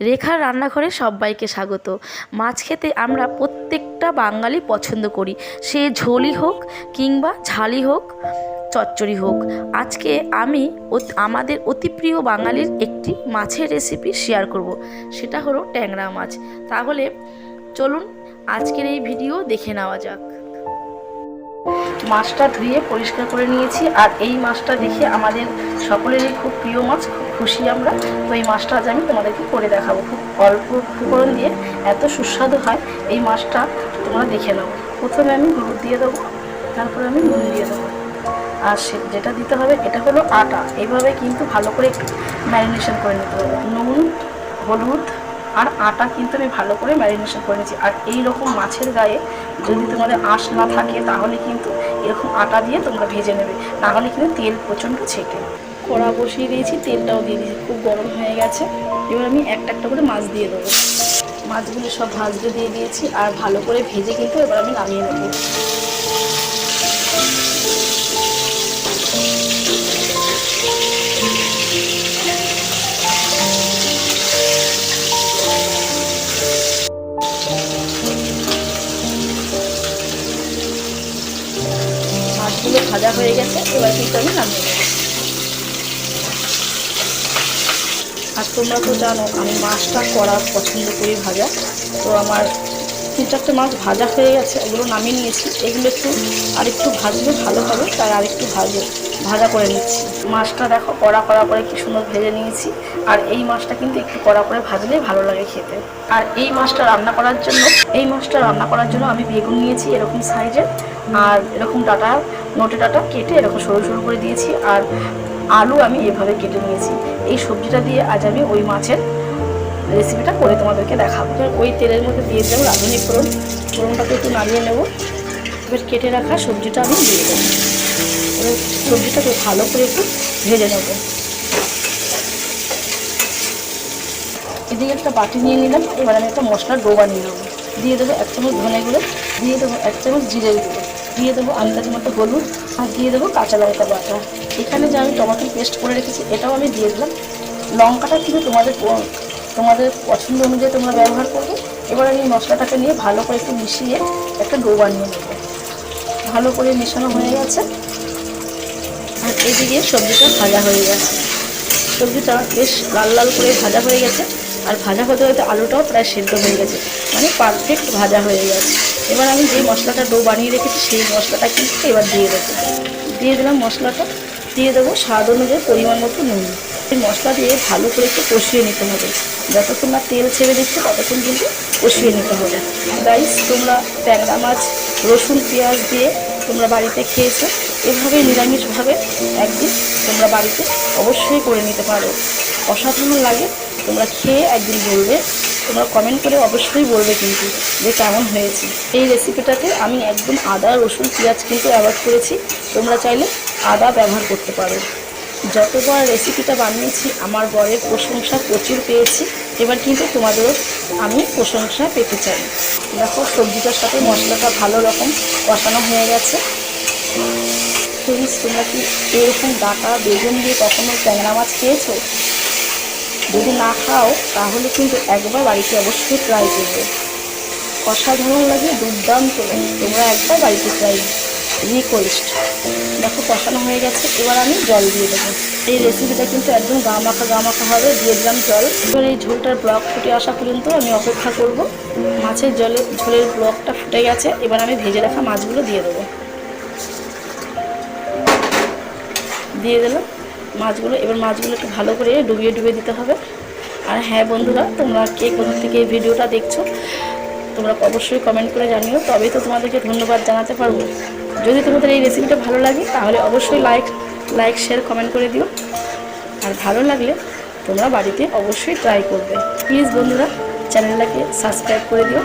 রেখার রান্নাঘরে সবাইকে স্বাগত। মাছ খেতে আমরা প্রত্যেকটা বাঙালি পছন্দ করি। সে ঝোলই হোক কিংবা ঝালই হোক, চচ্চড়ি হোক। আজকে আমি আমাদের অতি প্রিয় বাঙালির একটি মাছের রেসিপি শেয়ার করব। সেটা হলো ট্যাংরা মাছ। তাহলে চলুন আজকের এই ভিডিও দেখে নেওয়া যাক। মাছটা ধুয়ে পরিষ্কার করে নিয়েছি আর এই মাছটা দেখে আমাদের সকলেরই খুব প্রিয় মাছ, খুব খুশি আমরা। তো এই মাছটা আজ আমি তোমাদেরকে করে দেখাবো। খুব অল্প উপকরণ দিয়ে এত সুস্বাদু হয়। এই মাছটা তোমরা দেখে নাও। প্রথমে আমি হলুদ দিয়ে দেবো, তারপরে আমি নুন দিয়ে দেবো। আর সে যেটা দিতে হবে এটা হলো আটা। এইভাবে কিন্তু ভালো করে একটু ম্যারিনেশন করে নিতে হবে। নুন, হলুদ আর আটা কিন্তু আমি ভালো করে ম্যারিনেশন করে নিয়েছি। আর এই রকম মাছের গায়ে যদি তোমাদের আঁশ না থাকে, তাহলে কিন্তু এরকম আটা দিয়ে তোমরা ভেজে নেবে। নাহলে কিন্তু তেল প্রচণ্ড ছেটে কড়া বসিয়ে দিয়েছি, তেলটাও দিয়ে দিয়েছি, খুব গরম হয়ে গেছে। এবার আমি একটা একটা করে মাছ দিয়ে দেবো। মাছগুলো সব ভাজতে দিয়ে দিয়েছি, আর ভালো করে ভেজে কিন্তু এবার আমি নামিয়ে নেব। ভাজা হয়ে গেছে, এবার কিন্তু আমি নামিয়ে আর তোমরা তো জানো, আমি মাছটা করা পছন্দ করি ভাজা। তো আমার তিন চারটে মাছ ভাজা হয়ে গেছে, ওগুলো নামিয়ে নিয়েছি। এগুলো একটু আর একটু ভাজলে ভালো হবে, তাই আর একটু ভাজে, ভাজা করে নিচ্ছি। মাছটা দেখো, কড়া কড়া করে কি সুন্দর ভেজে নিয়েছি। আর এই মাছটা কিন্তু একটু কড়া করে ভাজলেই ভালো লাগে খেতে। আর এই মাছটা রান্না করার জন্য, এই মাছটা রান্না করার জন্য আমি বেগুন নিয়েছি এরকম সাইজের, আর এরকম ডাটা নোটে ডাটা কেটে এরকম সরু সরু করে দিয়েছি আর আলু আমি এভাবে কেটে নিয়েছি। এই সবজিটা দিয়ে আজ আমি ওই মাছের রেসিপিটা করে তোমাদেরকে দেখাবো। ওই তেলের মধ্যে দিয়ে দেবো রাঁধুনি ফোড়ন। ফোড়নটাকে একটু নামিয়ে নেব। এবার কেটে রাখা সবজিটা আমি দিয়ে দেবো। এবার সবজিটাকে ভালো করে একটু ভেজে নেব। এদিকে একটা বাটি নিয়ে নিলাম। এবার আমি একটা মশলার ডো বানিয়ে নেব। দিয়ে দেবো এক চামচ ধনে গুঁড়ো দিয়ে দেবো এক চামচ জিরে গুঁড়ো। দিয়ে দেবো আন্দাজ মতো হলুদ আর দিয়ে দেবো কাঁচা লঙ্কা বাটা। এখানে যে আমি টমেটো পেস্ট করে রেখেছি, এটাও আমি দিয়ে দিলাম। লঙ্কাটা কিন্তু তোমাদের তোমাদের পছন্দ অনুযায়ী তোমরা ব্যবহার করবে। এবার আমি মশলাটাকে নিয়ে ভালো করে একটু মিশিয়ে একটা ডো বানিয়ে নেব। ভালো করে মেশানো হয়ে গেছে। আর এদিকে সবজিটা ভাজা হয়ে গেছে। সবজিটা বেশ লাল লাল করে ভাজা হয়ে গেছে। আর ভাজা হতে হতে আলুটাও প্রায় সেদ্ধ হয়ে গেছে। মানে পারফেক্ট ভাজা হয়ে গেছে। এবার আমি যে মশলাটা ডো বানিয়ে রেখেছি, সেই মশলাটা কিন্তু এবার দিয়ে দেবো। দিয়ে দিলাম মশলাটা। দিয়ে দেবো স্বাদ অনুযায়ী পরিমাণ মতো নুন। মশলা দিয়ে ভালো করে একটু কষিয়ে নিতে হবে। যতক্ষণ না তেল ছেড়ে দিচ্ছে, ততক্ষণ কিন্তু কষিয়ে নিতে হবে। রাইস তোমরা ট্যাংরা মাছ, রসুন, পেঁয়াজ দিয়ে তোমরা বাড়িতে খেয়েছো। এভাবে নিরামিষভাবে একদিন তোমরা বাড়িতে অবশ্যই করে নিতে পারো। অসাধারণ লাগে। তোমরা খেয়ে একদিন বলবে তোমরা কমেন্ট করে অবশ্যই বলবে কিন্তু যে কেমন হয়েছে। এই রেসিপিটাতে আমি একদম আদা, রসুন, পেঁয়াজ কিন্তু অ্যাভয়েড করেছি। তোমরা চাইলে আদা ব্যবহার করতে পারো। যতবার রেসিপিটা বানিয়েছি, আমার বরের প্রশংসা প্রচুর পেয়েছি। এবার কিন্তু তোমাদেরও আমি প্রশংসা পেতে চাই। দেখো, সবজিটার সাথে মশলাটা ভালো রকম কষানো হয়ে গেছে। ফ্রেন্ডস তোমরা কি এরকম ডাটা বেগুন দিয়ে কখনো ট্যাংরা মাছ খেয়েছো? না খাও, তাহলে কিন্তু একবার বাড়িতে অবশ্যই ট্রাই করবে। অসাধারণ লাগে, দুর্দান্ত লাগে। তোমরা একবার বাড়িতে ট্রাই রিকোয়েস্ট দেখো, কষানো হয়ে গেছে। এবার আমি জল দিয়ে দেবো। এই রেসিপিটা কিন্তু একদম গা মাখা গা মাখা হবে, দিয়ে দিলাম জল। এবার এই ঝোলটার ব্লক ফুটে আসা পর্যন্ত আমি অপেক্ষা করব। মাছের জলে, ঝোলের ব্লকটা ফুটে গেছে। এবার আমি ভেজে রাখা মাছগুলো দিয়ে দেবো। দিয়ে দিলাম মাছগুলো। এবার মাছগুলো একটু ভালো করে ডুবিয়ে ডুবিয়ে দিতে হবে। আর হ্যাঁ বন্ধুরা, তোমরা কে কোথা থেকে ভিডিওটা দেখছ, তোমরা অবশ্যই কমেন্ট করে জানিও, তবেই তো তোমাদেরকে ধন্যবাদ জানাতে পারব। যদি তোমাদের এই রেসিপিটা ভালো লাগে, তাহলে অবশ্যই লাইক লাইক শেয়ার কমেন্ট করে দিও। আর ভালো লাগলে তোমরা বাড়িতে অবশ্যই ট্রাই করবে। প্লিজ বন্ধুরা চ্যানেলটাকে সাবস্ক্রাইব করে দিও।